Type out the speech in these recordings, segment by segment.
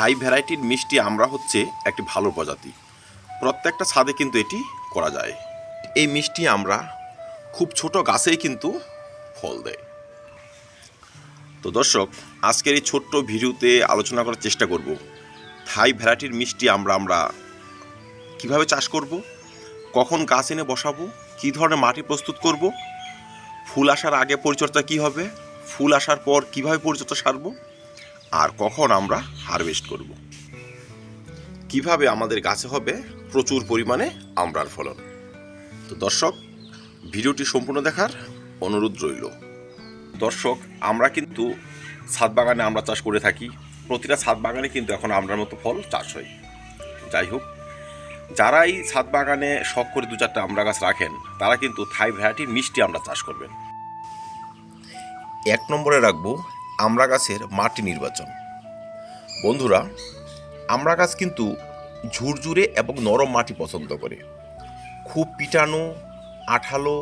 থাই ভ্যারাইটির মিষ্টি আমরা হচ্ছে একটি ভালো প্রজাতি। প্রত্যেকটা ছাদে কিন্তু এটি করা যায়। এই মিষ্টি আমরা খুব ছোট গাছেই কিন্তু ফল দেয় তো দর্শক, আজকের এই ছোট্ট ভিডিওতে আলোচনা করার চেষ্টা করব। থাই ভ্যারাইটির মিষ্টি আমরা আমরা কীভাবে চাষ করব? কখন গাছ এনে বসাবো? কী ধরনের মাটি প্রস্তুত করব? ফুল আসার আগে পরিচর্যা কি হবে? ফুল আসার পর কীভাবে পরিচর্যা সারবো? আর কখন আমরা হারভেস্ট করব? কীভাবে আমাদের গাছে হবে প্রচুর পরিমাণে আমরার ফলন? তো দর্শক, ভিডিওটি সম্পূর্ণ দেখার অনুরোধ রইল। দর্শক, আমরা কিন্তু ছাদ বাগানে আমরা চাষ করে থাকি। প্রতিটা ছাদ বাগানে কিন্তু এখন আমরার মতো ফল চাষ হয়। যাই হোক যারা এই ছাদ বাগানে শখ করে দু চারটা আমরা গাছ রাখেন, তারা কিন্তু থাই ভ্যারাইটির মিষ্টি আমরা চাষ করবেন। এক নম্বরে রাখব আমরা গাছের মাটি নির্বাচন। বন্ধুরা আমরা গাছ কিন্তু ঝুরঝুরে এবং নরম মাটি পছন্দ করে। খুব পিটানো, আঠালো,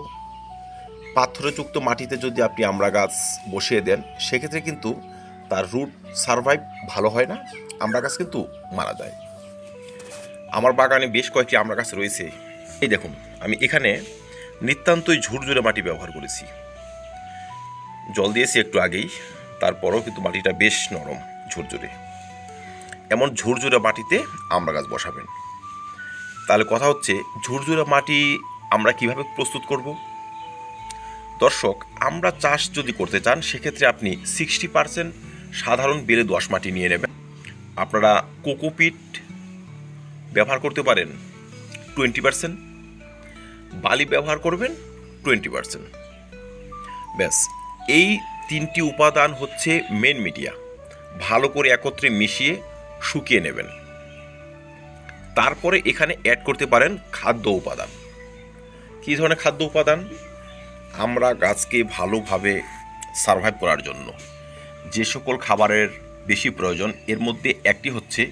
পাথরযুক্ত মাটিতে যদি আপনি আমরা গাছ বসিয়ে দেন, সেক্ষেত্রে কিন্তু তার রুট সারভাইভ ভালো হয় না আমরা গাছ কিন্তু মারা যায়। আমার বাগানে বেশ কয়েকটি আমরা গাছ রয়েছে। এই দেখুন, আমি এখানে নিতান্তই ঝুরঝুরে মাটি ব্যবহার করেছি। জল দিয়েছি একটু আগেই। তারপরেও কিন্তু মাটিটা বেশ নরম, ঝুরঝুরে। এমন ঝুরঝুরে মাটিতে আমরা গাছ বসাবেন। তাহলে কথা হচ্ছে, ঝুরঝুরে মাটি আমরা কীভাবে প্রস্তুত করব? দর্শক, আমরা চাষ যদি করতে চান, সেক্ষেত্রে আপনি সিক্সটি পার্সেন্ট সাধারণ বেলে দোয়াশ মাটি নিয়ে নেবেন। আপনারা কোকোপিট ব্যবহার করতে পারেন টোয়েন্টি পার্সেন্ট বালি ব্যবহার করবেন টোয়েন্টি পার্সেন্ট ব্যাস, এই তিনটি উপাদান হচ্ছে মেন মিডিয়া ভালো করে একত্রে মিশিয়ে শুকিয়ে নেবেন। তারপরে এখানে অ্যাড করতে পারেন খাদ্য উপাদান। কী ধরনের খাদ্য উপাদান? আমরা গাছকে ভালোভাবে সার্ভাইভ করার জন্য যে সকল খাবারের বেশি প্রয়োজন, এর মধ্যে একটি হচ্ছে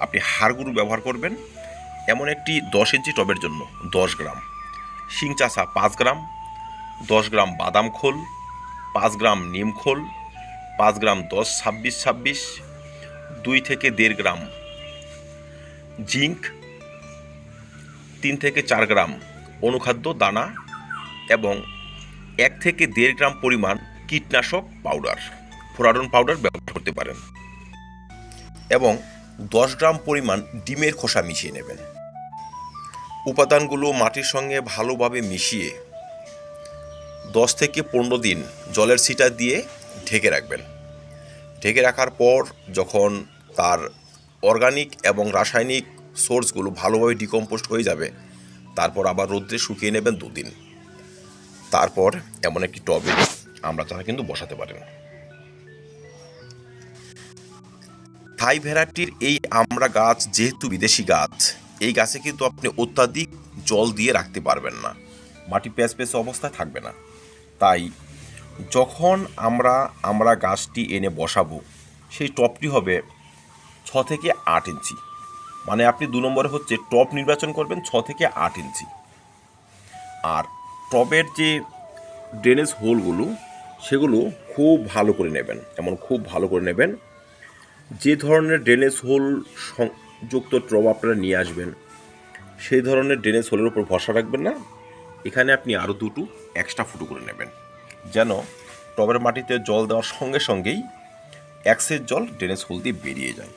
আপনি হাড়গুরু ব্যবহার করবেন। এমন একটি দশ ইঞ্চি টবের জন্য দশ গ্রাম। শিং চাষা পাঁচ গ্রাম, দশ গ্রাম বাদাম খোল পাঁচ গ্রাম নিমখোল পাঁচ গ্রাম দশ, ছাব্বিশ ছাব্বিশ, দুই থেকে দেড় গ্রাম জিঙ্ক, তিন থেকে চার গ্রাম অনুখাদ্য, দানা এবং এক থেকে দেড় গ্রাম পরিমাণ কীটনাশক পাউডার, ফোরাডন পাউডার ব্যবহার করতে পারেন এবং দশ গ্রাম পরিমাণ ডিমের খোসা মিশিয়ে নেবেন। উপাদানগুলো মাটির সঙ্গে ভালোভাবে মিশিয়ে দশ থেকে পনেরো দিন জলের ছিটা দিয়ে ঢেকে রাখবেন। ঢেকে রাখার পর যখন তার অর্গানিক এবং রাসায়নিক সোর্সগুলো ভালোভাবে ডিকম্পোস্ট হয়ে যাবে, তারপর আবার রোদ্রে শুকিয়ে নেবেন দুদিন। তারপর এমন একটি টবে আমরা তারা কিন্তু বসাতে পারেন। থাই ভ্যারাইটির এই আমরা গাছ যেহেতু বিদেশি গাছ, এই গাছে কিন্তু আপনি অত্যাধিক জল দিয়ে রাখতে পারবেন না। মাটি প্যাচ প্যাচ অবস্থায় থাকবে না। তাই যখন আমরা আমরা গাছটি এনে বসাবো, সেই টপটি হবে ছ থেকে আট ইঞ্চি। মানে আপনি দু নম্বরে হচ্ছে টপ নির্বাচন করবেন ছ থেকে আট ইঞ্চি। আর টবের যে ড্রেনেজ হোলগুলো সেগুলো খুব ভালো করে নেবেন এমন খুব ভালো করে নেবেন। যে ধরনের ড্রেনেজ হোল সংযুক্ত টব আপনারা নিয়ে আসবেন, সেই ধরনের ড্রেনেজ হোলের উপর ভরসা রাখবেন না। এখানে আপনি আরও দুটো এক্সট্রা ফুটো করে নেবেন। যেন টবের মাটিতে জল দেওয়ার সঙ্গে সঙ্গেই অ্যাক্সের জল ড্রেনেজ হোল দিয়ে বেরিয়ে যায়।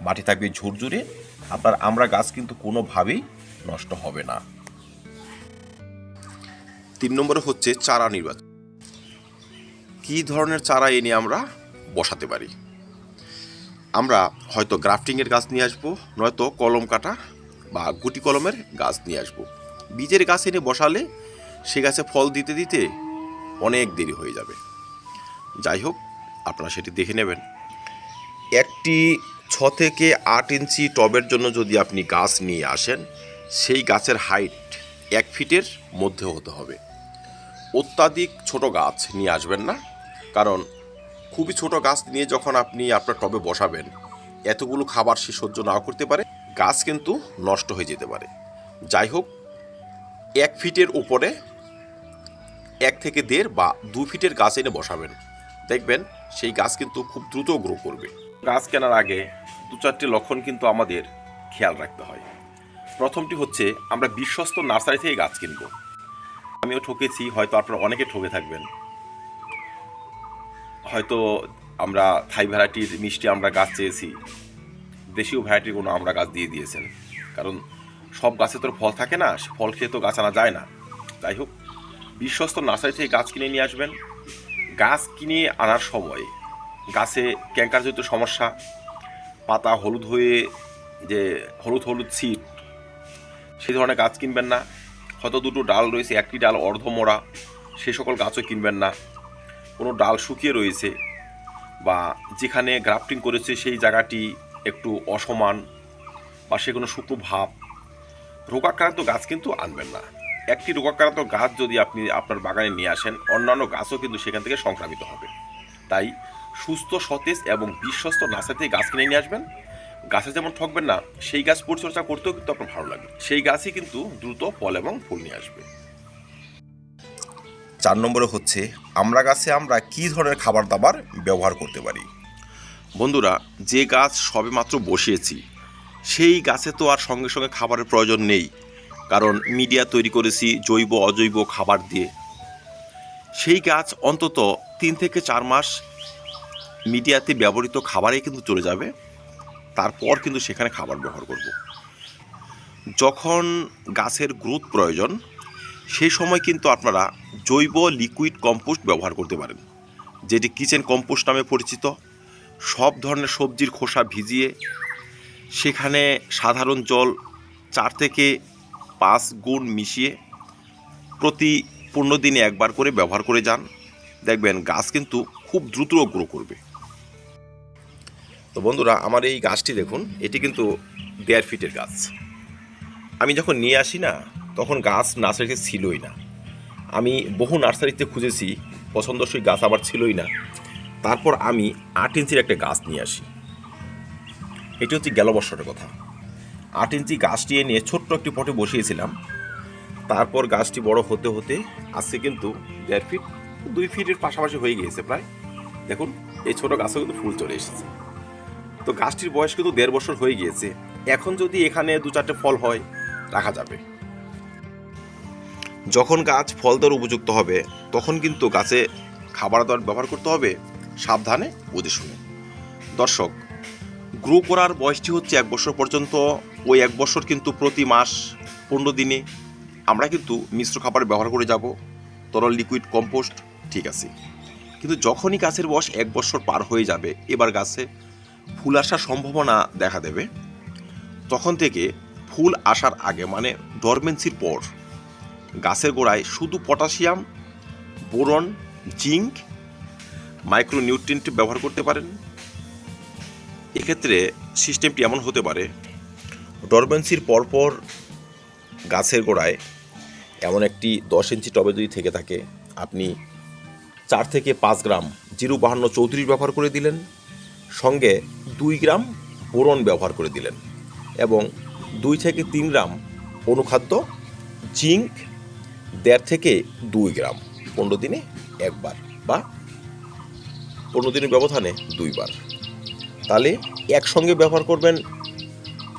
মাটি থাকবে ঝুরঝুরে, আপনার আমরা গাছ কিন্তু কোনোভাবেই নষ্ট হবে না। তিন নম্বরে হচ্ছে চারা নির্বাচন। কী ধরনের চারা এনে আমরা বসাতে পারি? আমরা হয়তো গ্রাফটিংয়ের গাছ নিয়ে আসব, নয়তো কলম কাটা বা গুটি কলমের গাছ নিয়ে আসব। বীজের গাছ এনে বসালে সে গাছে ফল দিতে দিতে অনেক দেরি হয়ে যাবে। যাই হোক, আপনারা সেটি দেখে নেবেন। একটি ছ থেকে আট ইঞ্চি টবের জন্য যদি আপনি গাছ নিয়ে আসেন, সেই গাছের হাইট এক ফিটের মধ্যে হতে হবে। অত্যাধিক ছোট গাছ নিয়ে আসবেন না, কারণ খুবই ছোট গাছ নিয়ে যখন আপনি আপনার টবে বসাবেন, এতগুলো খাবার সে সহ্য নাও করতে পারে, গাছ কিন্তু নষ্ট হয়ে যেতে পারে। যাই হোক, এক ফিটের উপরে এক থেকে দেড় বা দু ফিটের গাছ এনে বসাবেন। দেখবেন সেই গাছ কিন্তু খুব দ্রুত গ্রো করবে। গাছ কেনার আগে দু চারটি লক্ষণ কিন্তু আমাদের খেয়াল রাখতে হয়। প্রথমটি হচ্ছে, আমরা বিশ্বস্ত নার্সারি থেকে গাছ কিনব। আমিও ঠকেছি, হয়তো আপনারা অনেকে ঠকে থাকবেন। হয়তো আমরা থাই ভ্যারাইটির মিষ্টি আমরা গাছ চেয়েছি। দেশীয় ভ্যারাইটির কোনো আমরা গাছ দিয়ে দিয়েছেন। কারণ সব গাছে তো ফল থাকে না ফল খেয়ে তো গাছ আনা যায় না। যাই হোক বিশ্বস্ত নার্সারি থেকে গাছ কিনে নিয়ে আসবেন। গাছ কিনে আনার সময় গাছে ক্যাঙ্কারজনিত সমস্যা, পাতা হলুদ হয়ে যে হলুদ হলুদ ছিট সেই ধরনের গাছ কিনবেন না। হয়তো দুটো ডাল রয়েছে, একটি ডাল অর্ধমোড়া সেই সকল গাছও কিনবেন না। কোনো ডাল শুকিয়ে রয়েছে বা যেখানে গ্রাফটিং করেছে সেই জায়গাটি একটু অসমান বা সে কোনো শুকনো ভাব, রোগাক্রান্ত গাছ কিন্তু আনবেন না। একটি রোগাক্রান্ত গাছ যদি আপনি আপনার বাগানে নিয়ে আসেন অন্যান্য গাছও কিন্তু সেখান থেকে সংক্রামিত হবে। তাই সুস্থ সতেজ এবং বিশ্বস্ত নার্সারি থেকে গাছ কিনে নিয়ে আসবেন। গাছে যেমন ঠকবেন না সেই গাছ পরিচর্যা করতেও কিন্তু আপনার ভালো লাগবে। সেই গাছই কিন্তু দ্রুত ফল এবং ফুল নিয়ে আসবে। চার নম্বরে হচ্ছে আমরা গাছে আমরা কী ধরনের খাবার দাবার ব্যবহার করতে পারি? বন্ধুরা যে গাছ সবেমাত্র বসিয়েছি সেই গাছে তো আর সঙ্গে সঙ্গে খাবারের প্রয়োজন নেই। কারণ মিডিয়া তৈরি করেছি জৈব অজৈব খাবার দিয়ে। সেই গাছ অন্তত তিন থেকে চার মাস মিডিয়াতে ব্যবহৃত খাবারে কিন্তু চলে যাবে। তারপর কিন্তু সেখানে খাবার ব্যবহার করব। যখন গাছের গ্রোথ প্রয়োজন, সেই সময় কিন্তু আপনারা জৈব লিকুইড কম্পোস্ট ব্যবহার করতে পারেন, যেটি কিচেন কম্পোস্ট নামে পরিচিত। সব ধরনের সবজির খোসা ভিজিয়ে সেখানে সাধারণ জল চার থেকে পাঁচ গুণ মিশিয়ে প্রতি পনেরো দিনে একবার করে ব্যবহার করে যান। দেখবেন গাছ কিন্তু খুব দ্রুত গ্রো করবে। তো বন্ধুরা, আমার এই গাছটি দেখুন, এটি কিন্তু দেড় ফিটের গাছ। আমি যখন নিয়ে আসি না, তখন গাছ নার্সারিতে ছিলই না। আমি বহু নার্সারিতে খুঁজেছি, পছন্দসই গাছ আবার ছিলই না। তারপর আমি আট ইঞ্চির একটা গাছ নিয়ে আসি। এটি হচ্ছে গেল বছরের কথা। আট ইঞ্চি গাছটি এনে ছোট্ট একটি পটে বসিয়েছিলাম। তারপর গাছটি বড় হতে হতে আজকে কিন্তু দেড় ফিট, দুই ফিটের পাশাপাশি হয়ে গিয়েছে প্রায়। দেখুন, এই ছোট গাছও কিন্তু ফুল চলে এসেছে। তো গাছটির বয়স কিন্তু দেড় বছর হয়ে গিয়েছে। এখন যদি এখানে দু চারটে ফল হয়, রাখা যাবে। যখন গাছ ফল দেওয়ার উপযুক্ত হবে, তখন কিন্তু গাছে খাবার দাবার ব্যবহার করতে হবে। সাবধানে বুঝে শুনে। দর্শক, গ্রো করার বয়সটি হচ্ছে এক বছর পর্যন্ত ওই এক বছর কিন্তু প্রতি মাস পনেরো দিনে আমরা কিন্তু মিশ্র খাবার ব্যবহার করে যাব। তরল লিকুইড কম্পোস্ট ঠিক আছে। কিন্তু যখনই গাছের বয়স এক বছর পার হয়ে যাবে, এবার গাছে ফুল আসার সম্ভাবনা দেখা দেবে। তখন থেকে ফুল আসার আগে মানে ডরমেন্সির পর, গাছের গোড়ায় শুধু পটাশিয়াম, বোরন, জিঙ্ক মাইক্রোনিউট্রিয়েন্ট ব্যবহার করতে পারেন। এক্ষেত্রে সিস্টেমটি এমন হতে পারে ডরমেন্সির পরপর গাছের গোড়ায় এমন একটি দশ ইঞ্চি টবে যদি থেকে থাকে, আপনি চার থেকে পাঁচ গ্রাম জিরো বাহান্ন চৌত্রিশ ব্যবহার করে দিলেন, সঙ্গে দুই গ্রাম বোরন ব্যবহার করে দিলেন এবং দুই থেকে তিন গ্রাম অনুখাদ্য, জিঙ্ক, দেড় থেকে দুই গ্রাম পনেরো দিনে একবার বা পনেরো দিনের ব্যবধানে দুইবার। তাহলে একসঙ্গে ব্যবহার করবেন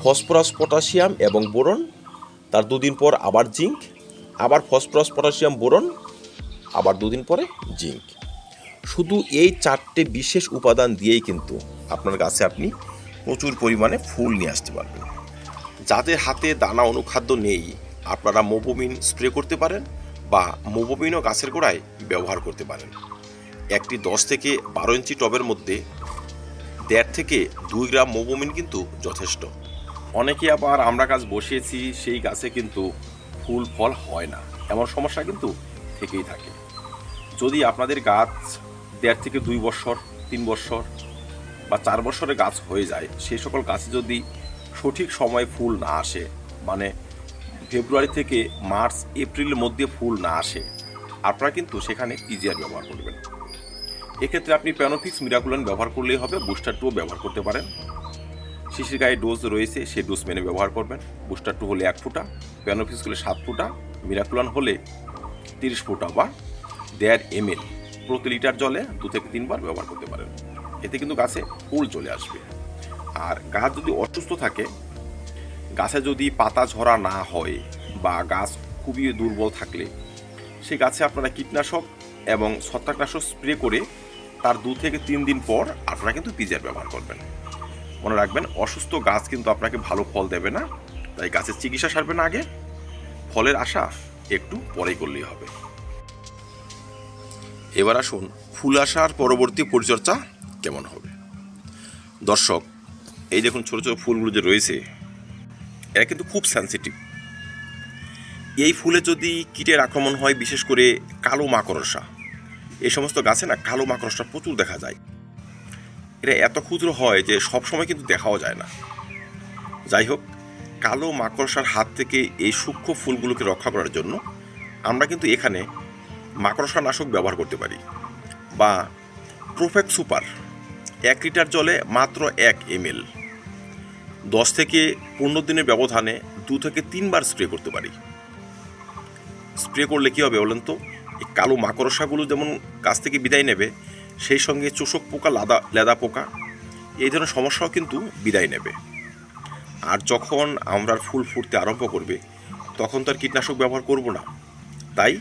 ফসফরাস পটাশিয়াম এবং বোরন, তার দুদিন পর আবার জিঙ্ক, আবার ফসফরাস পটাশিয়াম, বোরন, আবার দুদিন পরে জিঙ্ক। শুধু এই চারটে বিশেষ উপাদান দিয়েই কিন্তু আপনার গাছে আপনি প্রচুর পরিমাণে ফুল নিয়ে আসতে পারবেন। যাদের হাতে দানা অনুখাদ্য নেই, আপনারা মোবোমিন স্প্রে করতে পারেন বা মোবোমিনও গাছের গোড়ায় ব্যবহার করতে পারেন। একটি দশ থেকে বারো ইঞ্চি টবের মধ্যে দেড় থেকে দুই গ্রাম মোবোমিন কিন্তু যথেষ্ট। অনেকে আবার আমরা গাছ বসিয়েছি, সেই গাছে কিন্তু ফুল, ফল হয় না। এমন সমস্যা কিন্তু থেকেই থাকে। যদি আপনাদের গাছ দেড় থেকে দুই বছর, তিন বছর বা চার বছরের গাছ হয়ে যায় সেই সকল গাছে যদি সঠিক সময়ে ফুল না আসে মানে ফেব্রুয়ারি থেকে মার্চ এপ্রিলের মধ্যে ফুল না আসে, আপনারা কিন্তু সেখানে পিজিআর ব্যবহার করবেন। এক্ষেত্রে আপনি প্যানোফিক্স মিরাকুলান ব্যবহার করলেই হবে বুস্টার টুও ব্যবহার করতে পারেন। শিশির গায়ে ডোজ রয়েছে সেই ডোজ মেনে ব্যবহার করবেন। বুস্টার টু হলে এক ফুটা প্যানোফিক্স হলে সাত ফুটা মিরাকুলান হলে তিরিশ ফুটা বা দেড় এম এল প্রতি লিটার জলে দু থেকে তিনবার ব্যবহার করতে পারেন। এতে কিন্তু গাছে ফুল চলে আসবে। আর গাছ যদি অসুস্থ থাকে, গাছে যদি পাতা ঝরা না হয় বা গাছ খুবই দুর্বল থাকলে সেই গাছে আপনারা কীটনাশক এবং ছত্রাকনাশক স্প্রে করে তার দু থেকে তিন দিন পর আপনারা কিন্তু পিজার ব্যবহার করবেন। মনে রাখবেন, অসুস্থ গাছ কিন্তু আপনাকে ভালো ফল দেবে না। তাই গাছের চিকিৎসা সারবেন আগে। ফলের আশা একটু পরেই করলেই হবে। এবার আসুন, ফুল আসার পরবর্তী পরিচর্যা কেমন হবে? দর্শক, এই দেখুন ছোটো ছোটো ফুলগুলো যে রয়েছে, এরা কিন্তু খুব সেন্সিটিভ এই ফুলে যদি কীটের আক্রমণ হয়, বিশেষ করে কালো মাকড়সা এই সমস্ত গাছে না কালো মাকড়সা প্রচুর দেখা যায়। এরা এত ক্ষুদ্র হয় যে সব সময় কিন্তু দেখাও যায় না। যাই হোক, কালো মাকড়সার হাত থেকে এই সূক্ষ্ম ফুলগুলোকে রক্ষা করার জন্য আমরা কিন্তু এখানে মাকড়সা নাশক ব্যবহার করতে পারি বা প্রোফেক্ট সুপার, এক লিটার জলে মাত্র এক এমএল। দশ থেকে পনেরো দিনের ব্যবধানে দু থেকে তিনবার স্প্রে করতে পারি। স্প্রে করলে কী হবে বলেন তো? এই কালো মাকড়সাগুলো যেমন গাছ থেকে বিদায় নেবে সেই সঙ্গে চোষক পোকা, লাদা, লেদা পোকা, এই ধরনের সমস্যাও কিন্তু বিদায় নেবে। আর যখন আমরার ফুল ফুটতে আরম্ভ করবে, তখন তো আর কীটনাশক ব্যবহার করব না। তাই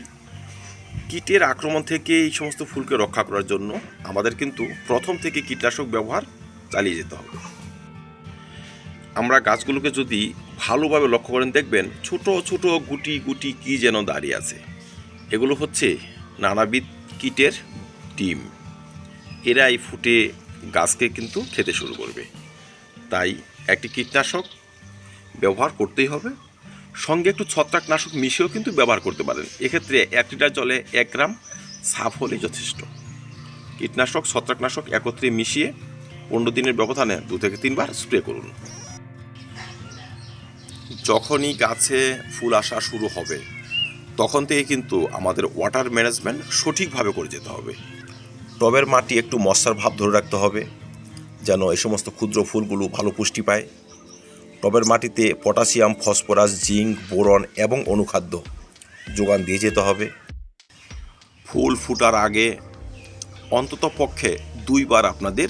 কীটের আক্রমণ থেকে এই সমস্ত ফুলকে রক্ষা করার জন্য আমাদের কিন্তু প্রথম থেকে কীটনাশক ব্যবহার চালিয়ে যেতে হবে। আমরা গাছগুলোকে যদি ভালোভাবে লক্ষ্য করেন, দেখবেন ছোট ছোট গুটি গুটি কি যেন দাঁড়িয়ে আছে। এগুলো হচ্ছে নানাবিধ কীটের ডিম। এরাই ফুটে গাছকে কিন্তু খেতে শুরু করবে। তাই একটি কীটনাশক ব্যবহার করতেই হবে। সঙ্গে একটু ছত্রাকনাশক মিশিয়েও কিন্তু ব্যবহার করতে পারেন। এক্ষেত্রে এক লিটার জলে এক গ্রাম সাফ হলেই যথেষ্ট। কীটনাশক, ছত্রাকনাশক একত্রে মিশিয়ে পনেরো দিনের ব্যবধানে দু থেকে তিনবার স্প্রে করুন। যখনই গাছে ফুল আসা শুরু হবে, তখন থেকে কিন্তু আমাদের ওয়াটার ম্যানেজমেন্ট সঠিকভাবে করে যেতে হবে। টবের মাটি একটু মশার ভাব ধরে রাখতে হবে, যেন এই সমস্ত ক্ষুদ্র ফুলগুলো ভালো পুষ্টি পায়। টবের মাটিতে পটাশিয়াম, ফসফরাস, জিঙ্ক, বোরন এবং অনুখাদ্য যোগান দিয়ে যেতে হবে। ফুল ফুটার আগে অন্তত পক্ষে দুইবার আপনাদের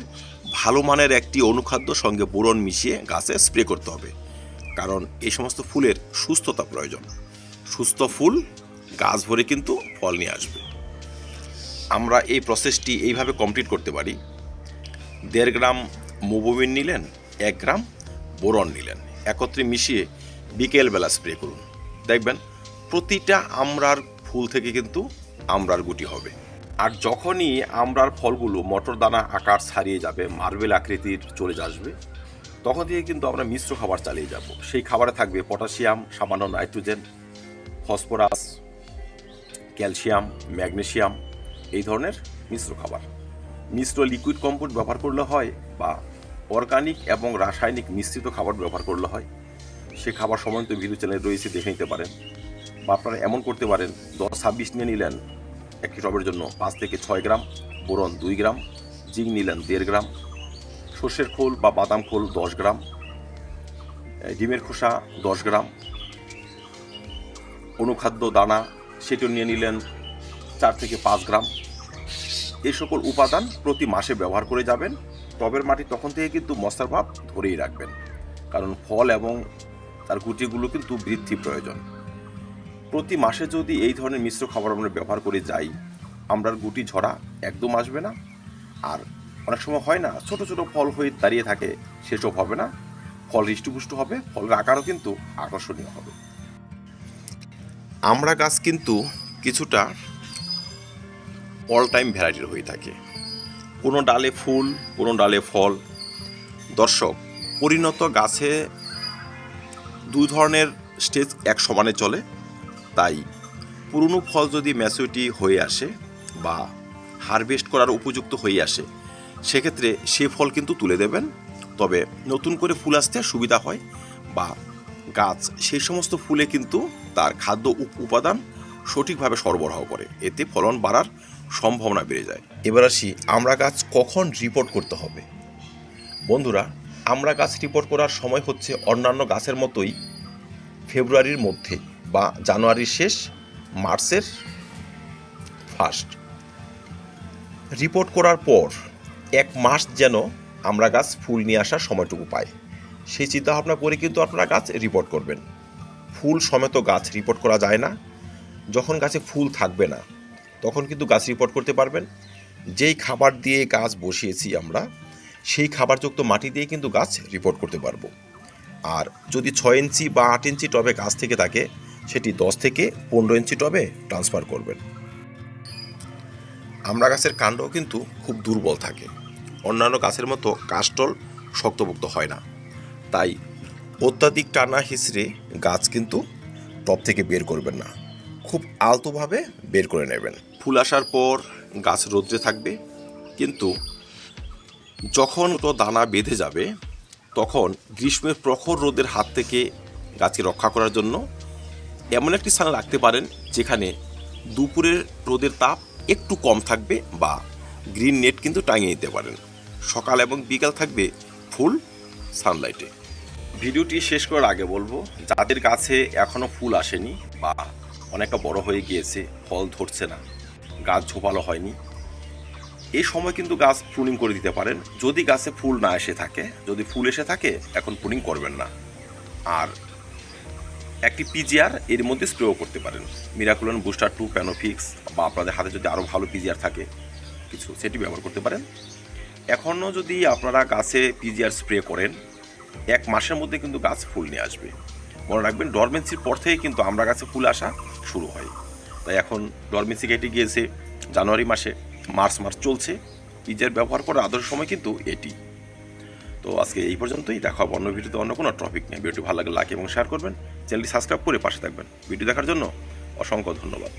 ভালো মানের একটি অনুখাদ্য সঙ্গে বোরন মিশিয়ে গাছে স্প্রে করতে হবে, কারণ এই সমস্ত ফুলের সুস্থতা প্রয়োজন। সুস্থ ফুল গাছ ভরে কিন্তু ফল নিয়ে আসবে। আমরা এই প্রসেসটি এইভাবে কমপ্লিট করতে পারি। দেড় গ্রাম মোবোবিন নিলেন, এক গ্রাম বোরন নিলেন। একত্রে মিশিয়ে বিকেলবেলা স্প্রে করুন। দেখবেন প্রতিটা আমরার ফুল থেকে কিন্তু আমরার গুটি হবে। আর যখনই আমরার ফলগুলো মটর দানা আকার ছাড়িয়ে যাবে, মার্বেল আকৃতির চলে আসবে, তখন থেকে কিন্তু আমরা মিশ্র খাবার চালিয়ে যাব। সেই খাবারে থাকবে পটাশিয়াম, সামান্য নাইট্রোজেন, ফসফরাস, ক্যালসিয়াম, ম্যাগনেসিয়াম এই ধরনের মিশ্র খাবার। মিশ্র লিকুইড কম্পোস্ট ব্যবহার করলে হয় বা অর্গানিক এবং রাসায়নিক মিশ্রিত খাবার ব্যবহার করলে হয়। সে খাবার সময় তো ভিডিও চ্যানেল রয়েছে, দেখে নিতে পারেন বা আপনারা এমন করতে পারেন দশ ছাব্বিশ নিয়ে নিলেন একটি টবের জন্য পাঁচ থেকে ছয় গ্রাম, বোরন দুই গ্রাম জিঙ্ক নিলেন দেড় গ্রাম, সর্ষের খোল বা বাদাম খোল দশ গ্রাম ডিমের খোসা দশ গ্রাম, অনুখাদ্য দানা, সেটিও নিয়ে নিলেন চার থেকে পাঁচ গ্রাম। এই সকল উপাদান প্রতি মাসে ব্যবহার করে যাবেন। টবের মাটি তখন থেকে কিন্তু মশার ভাব ধরেই রাখবেন। কারণ ফল এবং তার গুটিগুলো কিন্তু বৃদ্ধি প্রয়োজন। প্রতি মাসে যদি এই ধরনের মিশ্র খাবার আমরা ব্যবহার করে যাই, আমরার গুটি ঝরা একদম আসবে না। আর অনেক সময় হয় না, ছোট ছোট ফল হয়ে দাঁড়িয়ে থাকে, সেসব হবে না। ফল হৃষ্টপুষ্ট হবে, ফলের আকারও কিন্তু আকর্ষণীয় হবে। আমরা গাছ কিন্তু কিছুটা অল টাইম ভ্যারাইটির হয়ে থাকে। কোনো ডালে ফুল, কোনো ডালে ফল। দর্শক, পরিণত গাছে দুই ধরনের স্টেজ এক সমানে চলে। তাই পুরনো ফল যদি ম্যাচুরিটি হয়ে আসে বা হারভেস্ট করার উপযুক্ত হয়ে আসে, সেক্ষেত্রে সে ফল কিন্তু তুলে দেবেন। তবে নতুন করে ফুল আসতে সুবিধা হয় বা গাছ সেই সমস্ত ফুলে কিন্তু তার খাদ্য উপ- উপাদান সঠিকভাবে সরবরাহ করে। এতে ফলন বাড়ার সম্ভাবনা বেড়ে যায়। এবার আসি আমরা গাছ কখন রিপোর্ট করতে হবে। বন্ধুরা, আমরা গাছ রিপোর্ট করার সময় হচ্ছে অন্যান্য গাছের মতোই ফেব্রুয়ারির মধ্যে বা জানুয়ারির শেষ, মার্চের ফার্স্ট রিপোর্ট করার পর এক মাস যেন আমরা গাছ ফুল নিয়ে আসার সময়টুকু পাই। সেই চিন্তা ভাবনা করে কিন্তু আপনারা গাছ রিপোর্ট করবেন। ফুল সমেত গাছ রিপোর্ট করা যায় না। যখন গাছে ফুল থাকবে না তখন কিন্তু গাছ রিপোর্ট করতে পারবেন। যেই খাবার দিয়ে গাছ বসিয়েছি আমরা, সেই খাবারযুক্ত মাটি দিয়ে কিন্তু গাছ রিপোর্ট করতে পারব। আর যদি ছয় ইঞ্চি বা আট ইঞ্চি টবে গাছ থেকে থাকে, সেটি দশ থেকে পনেরো ইঞ্চি টবে ট্রান্সফার করবেন। আমরা গাছের কাণ্ডও কিন্তু খুব দুর্বল থাকে। অন্যান্য গাছের মতো কাস্টল শক্তপোক্ত হয় না। তাই অত্যাধিক টানা হিসড়ে গাছ কিন্তু টপ থেকে বের করবেন না। খুব আলতোভাবে বের করে নেবেন। ফুল আসার পর গাছ রোদ্রে থাকবে। কিন্তু যখন তো দানা বেঁধে যাবে, তখন গ্রীষ্মের প্রখর রোদের হাত থেকে গাছকে রক্ষা করার জন্য এমন একটি স্থানে রাখতে পারেন, যেখানে দুপুরের রোদের তাপ একটু কম থাকবে বা গ্রিন নেট কিন্তু টাঙিয়ে দিতে পারেন। সকাল এবং বিকাল থাকবে ফুল সানলাইটে। ভিডিওটি শেষ করার আগে বলব, যাদের গাছে এখনও ফুল আসেনি বা অনেকটা বড় হয়ে গিয়েছে, ফল ধরছে না গাছ ঝোপালো হয়নি। এই সময় কিন্তু গাছ প্রুনিং করে দিতে পারেন। যদি গাছে ফুল না এসে থাকে, যদি ফুল এসে থাকে, এখন প্রুনিং করবেন না। আর একটি পিজিআর এর মধ্যে স্প্রেও করতে পারেন। মিরাকুলন বুস্টার টু প্যানোফিক্স বা আপনাদের হাতে যদি আরও ভালো পিজিআর থাকে, কিছু সেটি ব্যবহার করতে পারেন। এখনও যদি আপনারা গাছে পিজিআর স্প্রে করেন, এক মাসের মধ্যে কিন্তু গাছ ফুল নিয়ে আসবে। মনে রাখবেন ডরমেন্সির পর থেকে কিন্তু আমরা গাছে ফুল আসা শুরু হয়। তাই এখন ডরমেসি গেটে গিয়েছে জানুয়ারি মাসে, মার্চ মাস চলছে। ইজের ব্যবহার করার আদর্শ সময় কিন্তু এটি। তো আজকে এই পর্যন্তই, দেখা হবে অন্য ভিডিওতে অন্য কোনো টপিক নিয়ে। ভিডিওটি ভালো লাগলে লাইক এবং শেয়ার করবেন। চ্যানেলটি সাবস্ক্রাইব করে পাশে থাকবেন। ভিডিও দেখার জন্য অসংখ্য ধন্যবাদ।